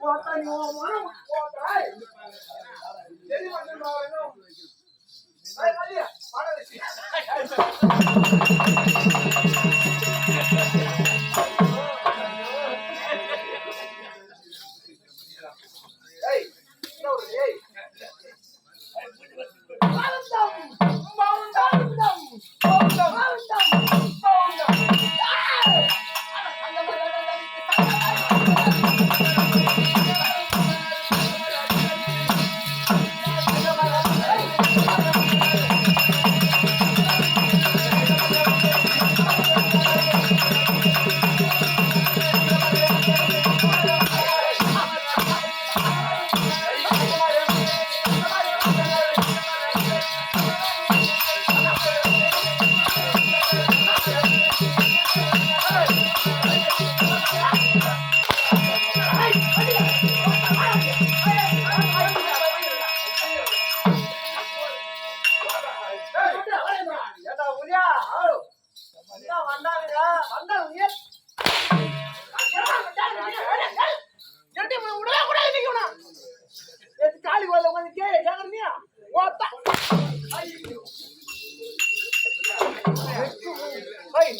போட்டா நீ போட்டா தெரிய மாட்டேன்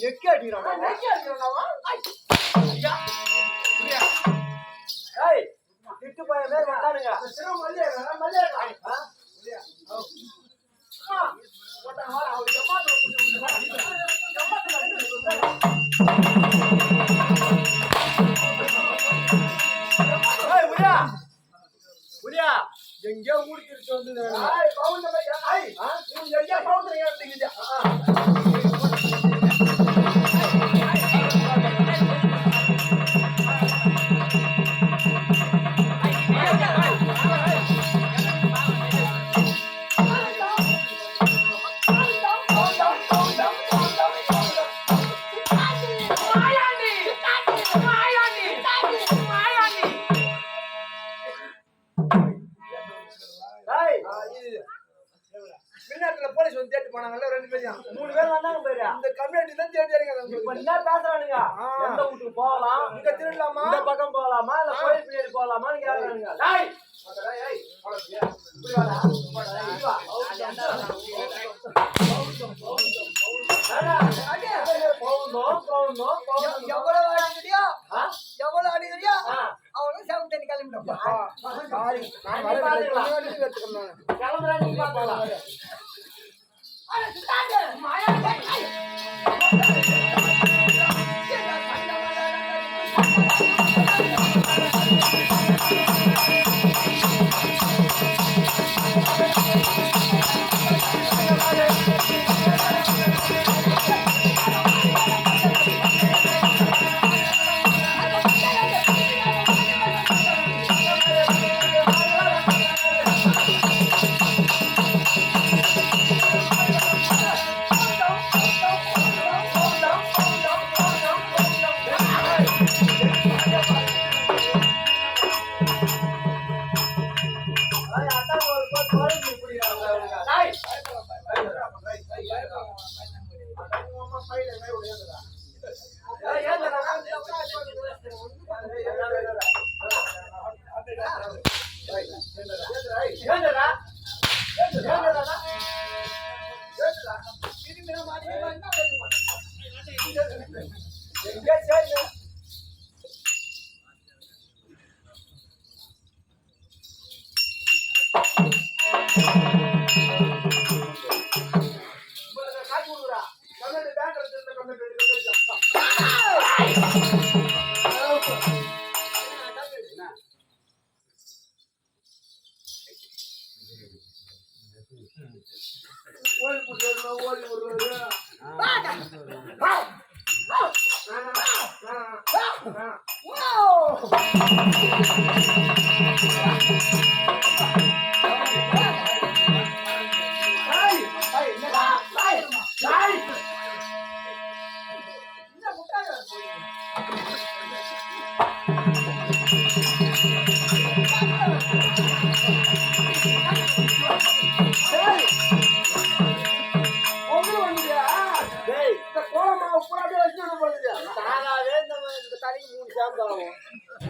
எக்கு அடிக்கிறான் திட்டு போய பேர் வந்தானுங்க எங்கேயோ ஊருக்கு வந்து ஆட்டோ வீட்டுக்கு போகலாம். இங்க திருடலாமா? இந்த பக்கம் போகலாமா? இல்ல கோயில் பின்னாடி போகலாமா? நீங்க டேய்! கிளம்புறாங்க 别进来！别进来！给你们妈，你们那边的，别进来！தானாவே இந்த தலைக்கு மூணு சாம்பு ஆகும்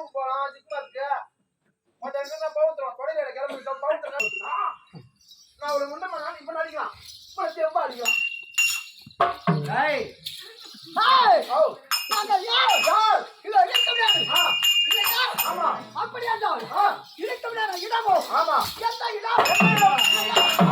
தெருவுக்கு போறான் ஜிப்ல இருக்கு. உன்ட்ட எங்கன்னா பவுத்துறான் கொடையில கிளம்பிட்டோம் பவுத்துறா நான் ஒரு முன்ன நான் இப்ப அடிக்கலாம். இப்ப தெம்பா அடிக்கலாம். ஏய். ஏய். ஓ நாங்க யார்? யார் இல்ல இருக்க முடியாது இல்ல யார்? ஆமா. அப்படியா தான் இருக்க ஆமா. எந்த இடம்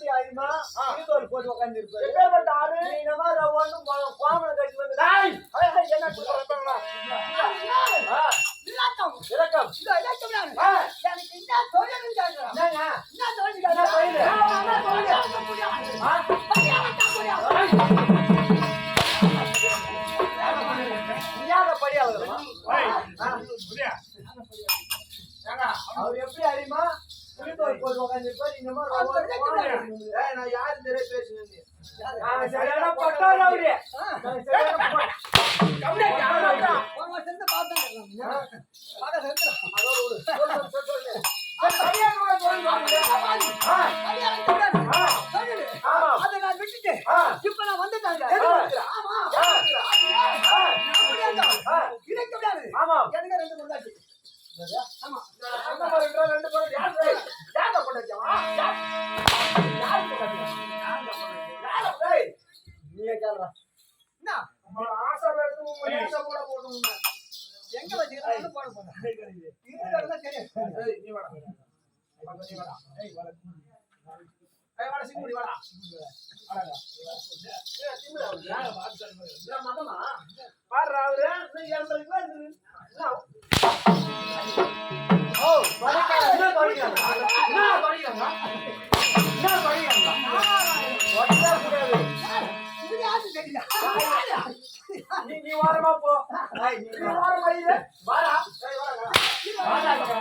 குச்சி ஆயுமா இதுக்கு ஒரு போட்டு உட்கார்ந்து இருப்பாரு எப்பேற்பட்ட ஆளு இந்த மாதிரி ஒன்றும் கோமலை கட்டி வந்து என்ன இலக்கம் இலக்கம் இலக்கம் எனக்கு என்ன தொழில் கேட்கிறேன் என்ன தொழில் கேட்கிறேன் அதை நான் விட்டுட்டு இப்ப நான் வந்துட்டாங்க கிடைக்க முடியாது எனக்கு ரெண்டு மூணு ரெண்டு பேரும் யாரு யாரு கொண்டாச்சியமா யாரு கொண்டாச்சியா நீ என்ன ஆசை போட போடணும் தெரிஞ்ச வச்சுக்கிறேன் போட போறேன் தெரியாது நீ வாடா நீ வாடா. ஏய் வாடா வாடா சிங்குடி வாடா. மகனா பாடுறா அவரு இரண்டரை கிலோ இருக்குது. நீ நீ வாரமா போ. நீ வாரமா வாடா வாடா.